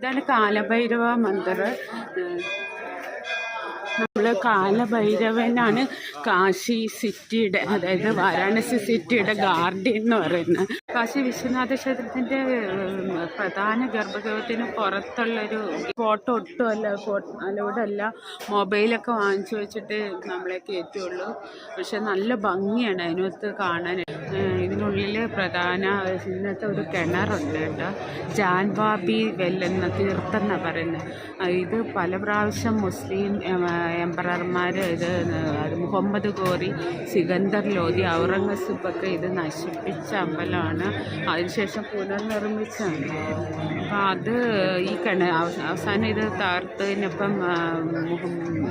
ഇതാണ് കാലഭൈരവ മന്ദിർ നമ്മൾ കാലഭൈരവനാണ് കാശി സിറ്റിയുടെ അതായത് വാരാണസി സിറ്റിയുടെ ഗാർഡിയൻ എന്ന് പറയുന്നത്. കാശി വിശ്വനാഥ ക്ഷേത്രത്തിന്റെ പ്രധാന ഗർഭഗൃഹത്തിന് പുറത്തുള്ളൊരു ഫോട്ടോ ഒട്ടുമല്ല ഫോട്ടോ അലൗഡ് അല്ല മൊബൈലൊക്കെ വാങ്ങിച്ചു വെച്ചിട്ട് നമ്മളെ കയറ്റുള്ളൂ. പക്ഷെ നല്ല ഭംഗിയാണ് അതിനകത്ത് കാണാൻ. ഇതിനുള്ളിൽ പ്രധാന ഇന്നത്തെ ഒരു കിണറുണ്ട് കേട്ടോ. ജാൻബാബി വെല്ലെന്ന തീർത്ഥം എന്നാണ് പറയുന്നത്. ഇത് പല പ്രാവശ്യം മുസ്ലിം എംപറർമാർ ഇത് മുഹമ്മദ് ഗോറി സികന്ദർ ലോധി ഔറംഗസീബൊക്കെ ഇത് നശിപ്പിച്ച അമ്പലമാണ്. അതിനുശേഷം പുനർനിർമ്മിച്ചാണ് അപ്പം അത് ഈ കിണ അവ- അവസാനം ഇത് തകർത്തതിനൊപ്പം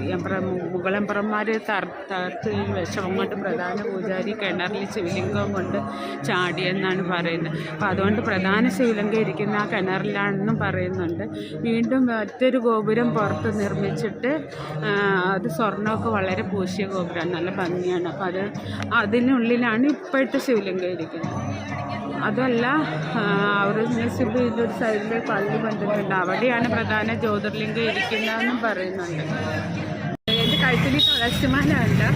എംപ്ര മുഗൾ എംപറന്മാർ തകർത്ത് വിഷമം കൊണ്ട് പ്രധാന പൂജാരി കിണറിൽ ശിവലിംഗം കൊണ്ട് ചാടിയെന്നാണ് പറയുന്നത്. അപ്പം അതുകൊണ്ട് പ്രധാന ശിവലിംഗം ഇരിക്കുന്ന ആ കിണറിലാണെന്നും പറയുന്നുണ്ട്. വീണ്ടും മറ്റൊരു ഗോപുരം പുറത്ത് നിർമ്മിച്ചിട്ട് അത് സ്വർണമൊക്കെ വളരെ പൂശിയ ഗോപുരമാണ്. നല്ല ഭംഗിയാണ്. അപ്പം അത് അതിനുള്ളിലാണ് ഇപ്പോഴത്തെ ശിവലിംഗം ഇരിക്കുന്നത്. അതല്ല ഔറംഗസീബ് ഒരു സൈഡിൽ പള്ളി പണിതിട്ടുണ്ട് അവിടെയാണ് പ്രധാന ജ്യോതിർലിംഗം ഇരിക്കുന്നതെന്നും പറയുന്നുണ്ട്. എന്റെ കഴുത്തിൽ തുളസിമാലുണ്ട്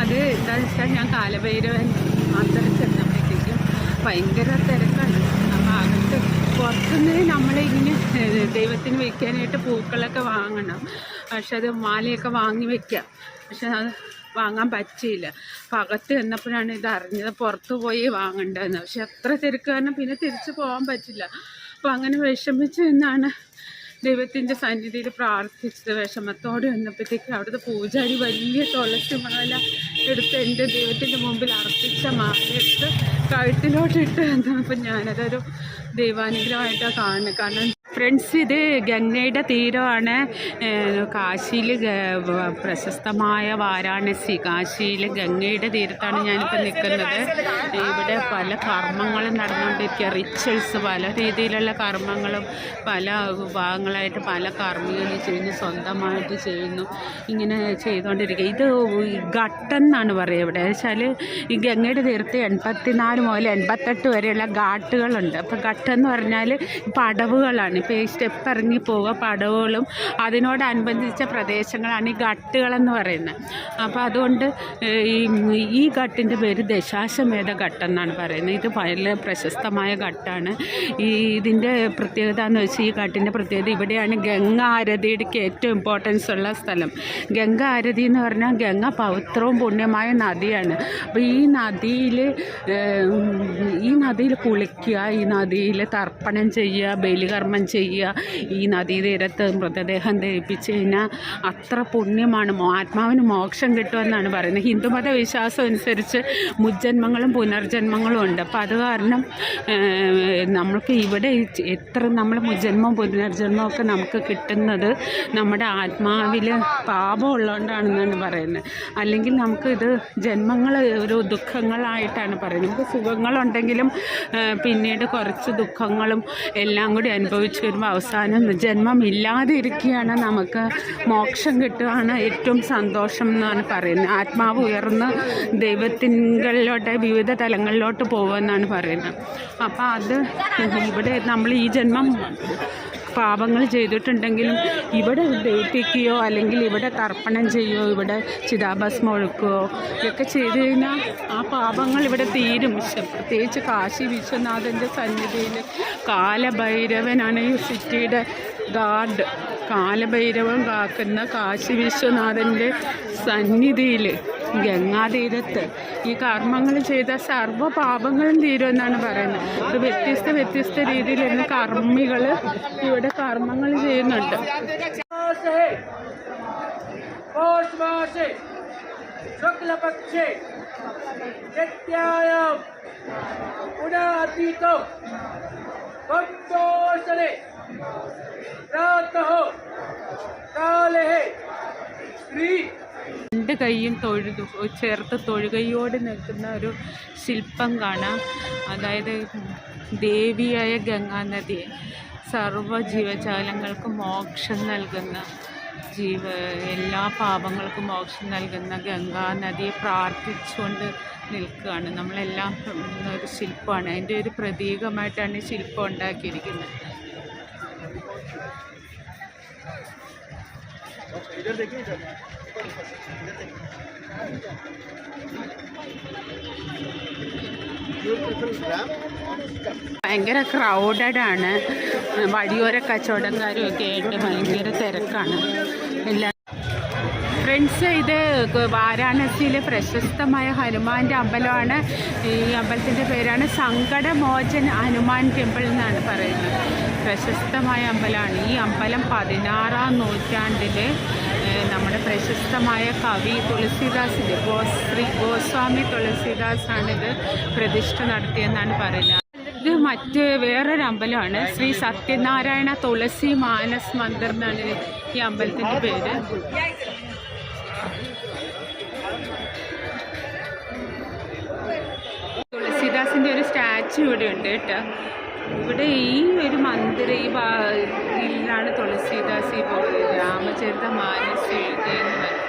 അത് എന്താണെന്ന് വെച്ചാൽ ഞാൻ കാലഭൈരവൻ മാത്രം ചെന്നപ്പോഴത്തേക്കും ഭയങ്കര അകത്ത് പുറത്തുനിന്ന് നമ്മൾ ഇങ്ങനെ ദൈവത്തിന് വയ്ക്കാനായിട്ട് പൂക്കളൊക്കെ വാങ്ങണം. പക്ഷെ അത് മാലയൊക്കെ വാങ്ങി വെക്കാം. പക്ഷെ അത് വാങ്ങാൻ പറ്റിയില്ല. അപ്പം അകത്ത് ചെന്നപ്പോഴാണ് ഇത് അറിഞ്ഞത് പുറത്ത് പോയി വാങ്ങണ്ടെന്ന്. പക്ഷെ അത്ര തിരക്ക് കാരണം പിന്നെ തിരിച്ചു പോകാൻ പറ്റില്ല. അപ്പം അങ്ങനെ വിഷമിച്ചു നിന്നാണ് ദൈവത്തിന്റെ സന്നിധിയിൽ പ്രാർത്ഥിച്ചത് വിഷമത്തോടെ വന്നപ്പോഴത്തേക്ക് അവിടുത്തെ പൂജാരി വലിയ തുളസി മാല എടുത്ത് എന്റെ ദൈവത്തിന്റെ മുമ്പിൽ അർപ്പിച്ച മാലയെടുത്ത് കഴുത്തിലോട്ട് ഇട്ട് വന്നപ്പോൾ ഞാനതൊരു ദൈവാനുഗ്രഹമായിട്ടാണ് കാണുന്നത്. കാരണം ഫ്രണ്ട്സ് ഇത് ഗംഗയുടെ തീരമാണ്. കാശിയിൽ പ്രശസ്തമായ വാരാണസി. കാശിയിൽ ഗംഗയുടെ തീരത്താണ് ഞാനിപ്പോൾ നിൽക്കുന്നത്. ഇവിടെ പല കർമ്മങ്ങളും നടന്നുകൊണ്ടിരിക്കുക. റിച്വൽസ് പല രീതിയിലുള്ള കർമ്മങ്ങളും പല വിഭാഗങ്ങളായിട്ട് പല കർമ്മികളും ചെയ്യുന്നു സ്വന്തമായിട്ട് ചെയ്യുന്നു ഇങ്ങനെ ചെയ്തുകൊണ്ടിരിക്കുക. ഇത് ഘട്ടം എന്നാണ് പറയുക ഇവിടെ. വെച്ചാൽ ഈ ഗംഗയുടെ തീരത്ത് എൺപത്തിനാല് മുതൽ എൺപത്തെട്ട് വരെയുള്ള ഘാട്ടുകളുണ്ട്. അപ്പോൾ ഘട്ടം എന്ന് പറഞ്ഞാൽ പടവുകളാണ്. ഇപ്പോൾ ഈ സ്റ്റെപ്പ് ഇറങ്ങി പോവുക പടവുകളും അതിനോടനുബന്ധിച്ച പ്രദേശങ്ങളാണ് ഈ ഘട്ടുകളെന്ന് പറയുന്നത്. അപ്പോൾ അതുകൊണ്ട് ഈ ഈ ഘട്ടിന്റെ പേര് ദശാശ്വമേധ ഘട്ടം എന്നാണ് പറയുന്നത്. ഇത് വളരെ പ്രശസ്തമായ ഘട്ടമാണ്. ഈ ഇതിന്റെ പ്രത്യേകത എന്ന് വെച്ചാൽ ഈ ഘട്ടിന്റെ പ്രത്യേകത ഇവിടെയാണ് ഗംഗ ആരതിയുടെ ഏറ്റവും ഇമ്പോർട്ടൻസ് ഉള്ള സ്ഥലം. ഗംഗ ആരതി എന്ന് പറഞ്ഞാൽ ഗംഗ പവിത്രവും പുണ്യമായ നദിയാണ്. അപ്പോൾ ഈ നദിയിൽ ഈ നദിയിൽ കുളിക്കുക ഈ നദിയിൽ തർപ്പണം ചെയ്യുക ബലികർമ്മം ചെയ്യുക ഈ നദീതീരത്ത് മൃതദേഹം ധരിപ്പിച്ച് കഴിഞ്ഞാൽ അത്ര പുണ്യമാണ്. ആത്മാവിന് മോക്ഷം കിട്ടുമെന്നാണ് പറയുന്നത്. ഹിന്ദുമത വിശ്വാസം അനുസരിച്ച് മുജ്ജന്മങ്ങളും പുനർജന്മങ്ങളും ഉണ്ട്. അപ്പം അത് കാരണം നമ്മൾക്ക് ഇവിടെ എത്ര നമ്മൾ മുജ്ജന്മം പുനർജന്മം ഒക്കെ നമുക്ക് കിട്ടുന്നത് നമ്മുടെ ആത്മാവിൽ പാപം ഉള്ളതുകൊണ്ടാണെന്നാണ് പറയുന്നത്. അല്ലെങ്കിൽ നമുക്ക് ഇത് ജന്മങ്ങൾ ഒരു ദുഃഖങ്ങളായിട്ടാണ് പറയുന്നത്. നമുക്ക് സുഖങ്ങളുണ്ടെങ്കിലും പിന്നീട് കുറച്ച് ദുഃഖങ്ങളും എല്ലാം കൂടി അനുഭവിച്ചു വരുമ്പോൾ അവസാനം ജന്മം ഇല്ലാതെ ഇരിക്കുകയാണ് നമുക്ക് മോക്ഷം കിട്ടുകയാണ് ഏറ്റവും സന്തോഷം എന്നാണ് പറയുന്നത്. ആത്മാവ് ഉയർന്ന് ദൈവത്തിങ്കളിലോട്ട് വിവിധ തലങ്ങളിലോട്ട് പോകുമെന്നാണ് പറയുന്നത്. അപ്പോൾ അത് ഇവിടെ നമ്മൾ ഈ ജന്മം പാപങ്ങൾ ചെയ്തിട്ടുണ്ടെങ്കിലും ഇവിടെ ദയിപ്പിക്കുകയോ അല്ലെങ്കിൽ ഇവിടെ തർപ്പണം ചെയ്യുകയോ ഇവിടെ ചിതാഭസ്മം ഒഴുക്കുകയോ ഇതൊക്കെ ചെയ്തു കഴിഞ്ഞാൽ ആ പാപങ്ങൾ ഇവിടെ തീരും. പ്രത്യേകിച്ച് കാശി വിശ്വനാഥന്റെ സന്നിധിയിൽ കാലഭൈരവനാണ് ഈ സിറ്റിയുടെ ഗാർഡ്. കാലഭൈരവം കാക്കുന്ന കാശി വിശ്വനാഥന്റെ സന്നിധിയിൽ ഗംഗാതീരത്ത് ഈ കർമ്മങ്ങൾ ചെയ്ത സർവ്വ പാപങ്ങളും തീരുമെന്നാണ് പറയുന്നത് ഇത് വ്യത്യസ്ത വ്യത്യസ്ത രീതിയിൽ ഇന്ന് കർമ്മികൾ ഇവിടെ കർമ്മങ്ങൾ ചെയ്യുന്നുണ്ട് मासे पौष मासे शुक्लपक्षे तृतीयायां पुनः संतोषने प्रातः കൈയും തൊഴുതു ചേർത്ത് തൊഴുകയോട് നിൽക്കുന്ന ഒരു ശില്പം കാണാം. അതായത് ദേവിയായ ഗംഗാനദി സർവ ജീവജാലങ്ങൾക്കും മോക്ഷം നൽകുന്ന ജീവ എല്ലാ പാപങ്ങൾക്കും മോക്ഷം നൽകുന്ന ഗംഗാനദിയെ പ്രാർത്ഥിച്ചുകൊണ്ട് നിൽക്കുകയാണ്. നമ്മളെല്ലാം ഒരു ശില്പമാണ്. അതിന്റെ ഒരു പ്രതീകമായിട്ടാണ് ഈ ശില്പം ഉണ്ടാക്കിയിരിക്കുന്നത്. ഭയങ്കര ക്രൗഡഡ് ആണ്. വഴിയോര കച്ചവടക്കാരും ഒക്കെ ആയിട്ട് ഭയങ്കര തിരക്കാണ്. എല്ലാ ഫ്രണ്ട്സ് ഇത് വാരാണസിയിലെ പ്രശസ്തമായ ഹനുമാന്റെ അമ്പലമാണ്. ഈ അമ്പലത്തിന്റെ പേരാണ് സങ്കടമോചൻ ഹനുമാൻ ടെമ്പിൾ എന്നാണ് പറയുന്നത്. പ്രശസ്തമായ അമ്പലമാണ്. ഈ അമ്പലം പതിനാറാം നൂറ്റാണ്ടിൽ നമ്മുടെ പ്രശസ്തമായ കവി തുളസിദാസിന്റെ ഗോശ്രീ ശ്രീ ഗോസ്വാമി ഇത് പ്രതിഷ്ഠ നടത്തിയെന്നാണ് പറയുന്നത്. ഇത് മറ്റ് വേറൊരു അമ്പലമാണ്. ശ്രീ സത്യനാരായണ തുളസി മാനസ് മന്ദിർ എന്നാണ് ഈ അമ്പലത്തിന്റെ പേര്. തുളസിദാസിന്റെ ഒരു സ്റ്റാച്ചു ഇവിടെ ഉണ്ട് കേട്ടോ. ഇവിടെ ഈ ഒരു മന്ദിര ഈ ഇതിലാണ് തുളസിദാസ് ഈ രാമചരിത മാനസ് എഴുതിയെന്ന് പറയും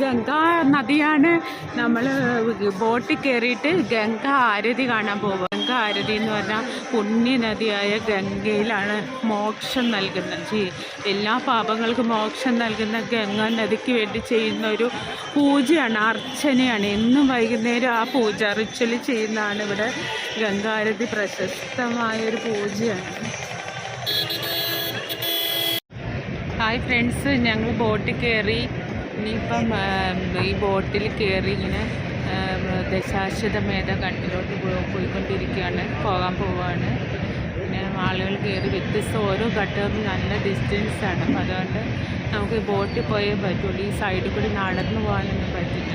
ഗംഗാ നദിയാണ്. നമ്മൾ ബോട്ടിൽ കയറിയിട്ട് ഗംഗ ആരതി കാണാൻ പോകുക ഗംഗ ആരതി എന്ന് പറഞ്ഞാൽ പുണ്യ നദിയായ ഗംഗയിലാണ് മോക്ഷം നൽകുന്നത്. എല്ലാ പാപങ്ങൾക്കും മോക്ഷം നൽകുന്ന ഗംഗ നദിക്ക് വേണ്ടി ചെയ്യുന്ന ഒരു പൂജയാണ് അർച്ചനയാണ്. എന്നും വൈകുന്നേരം ആ പൂജ റിച്വൽ ചെയ്യുന്നതാണ് ഇവിടെ ഗംഗാരതി പ്രശസ്തമായൊരു പൂജയാണ്. ഹായ് ഫ്രണ്ട്സ് ഞങ്ങൾ ബോട്ടിൽ കയറി ഇനിയിപ്പം ഈ ബോട്ടിൽ കയറി ഇങ്ങനെ ആ, ദശാശ്വതമേധ ഘട്ടിലോട്ട് പോയിക്കൊണ്ടിരിക്കുകയാണ് പോകാൻ പോവുകയാണ്. പിന്നെ ആളുകൾ കയറി വ്യത്യസ്ത ഓരോ ഘട്ടവും നല്ല ഡിസ്റ്റൻസാണ് അപ്പം അതുകൊണ്ട് നമുക്ക് ബോട്ടിൽ പോയേ പറ്റുള്ളൂ. ഈ സൈഡിൽ കൂടി നടന്നു പോകാനൊന്നും പറ്റില്ല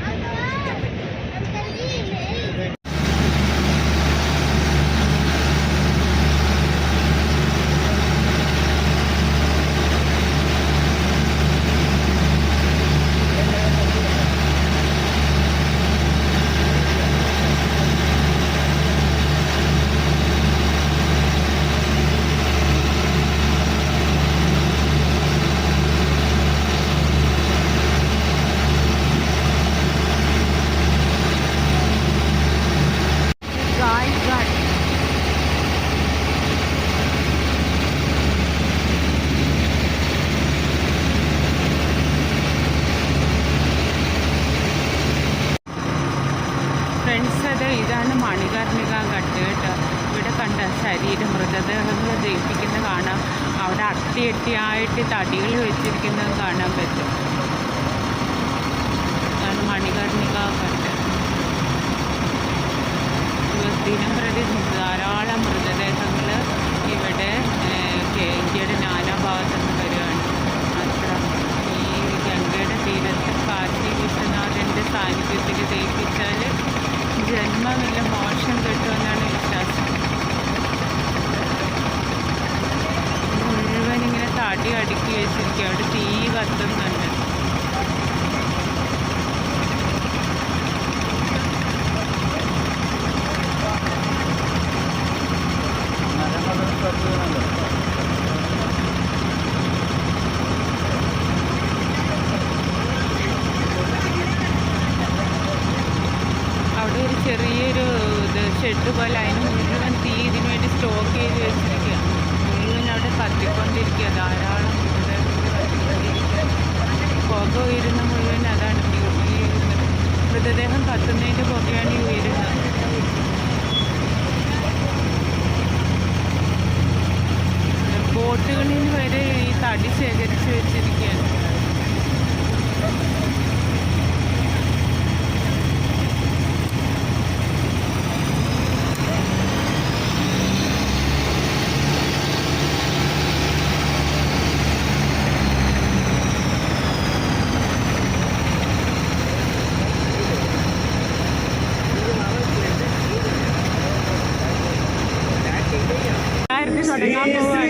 ഗായ് ഗായ് ഫ്രണ്ട്സ് അത് ഇതാണ് മണികർണിക ഘട്ട് കേട്ടോ ഇവിടെ കണ്ട ശരീരം മൃതദേഹങ്ങൾ ദഹിപ്പിക്കുന്ന കാണാം. അവിടെ അട്ടി അട്ടിയായിട്ട് തടികൾ വെച്ചിരിക്കുന്നത് കാണാൻ പറ്റും. അതാണ് മണികർണിക ദിനം പ്രതി ധാരാളം മൃതദേഹങ്ങൾ ഇവിടെ ഇന്ത്യയുടെ നാനാഭാഗത്തുനിന്ന് Fernando. Sí, sí.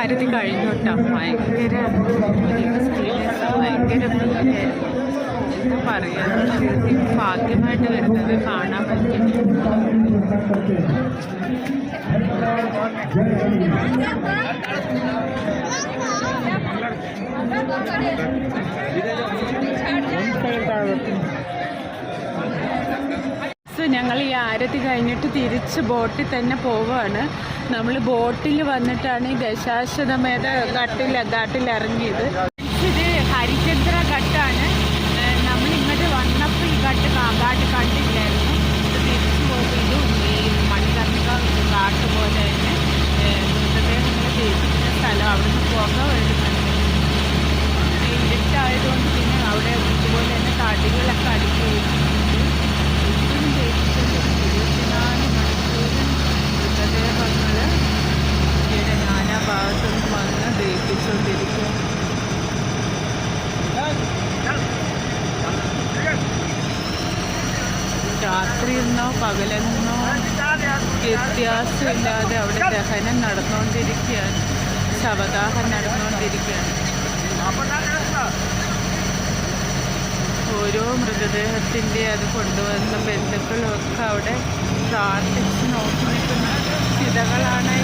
ആരതി കഴിഞ്ഞു കേട്ടോ ഭയങ്കര ഭയങ്കര എന്താ ആദ്യമായിട്ട് വരുന്നത് കാണാൻ പറ്റും ഞങ്ങൾ ഈ ആരതി കഴിഞ്ഞിട്ട് തിരിച്ച് ബോട്ടിൽ തന്നെ പോവുകയാണ് നമ്മൾ ബോട്ടിൽ വന്നിട്ടാണ് ഈ ദശാശ്വതമേത ഘട്ടിൽ ഘട്ടിൽ ഇറങ്ങിയത് വ്യത്യാസമില്ലാതെ അവിടെ ദഹനം നടന്നുകൊണ്ടിരിക്കുകയാണ്. ശവദാഹം നടന്നുകൊണ്ടിരിക്കുകയാണ്. ഓരോ മൃതദേഹത്തിന്റെ അത് കൊണ്ടുവന്ന ബന്ധുക്കളും ഒക്കെ അവിടെ പ്രാർത്ഥിച്ച് നോക്കി നിൽക്കുന്ന സ്ഥിതകളാണ്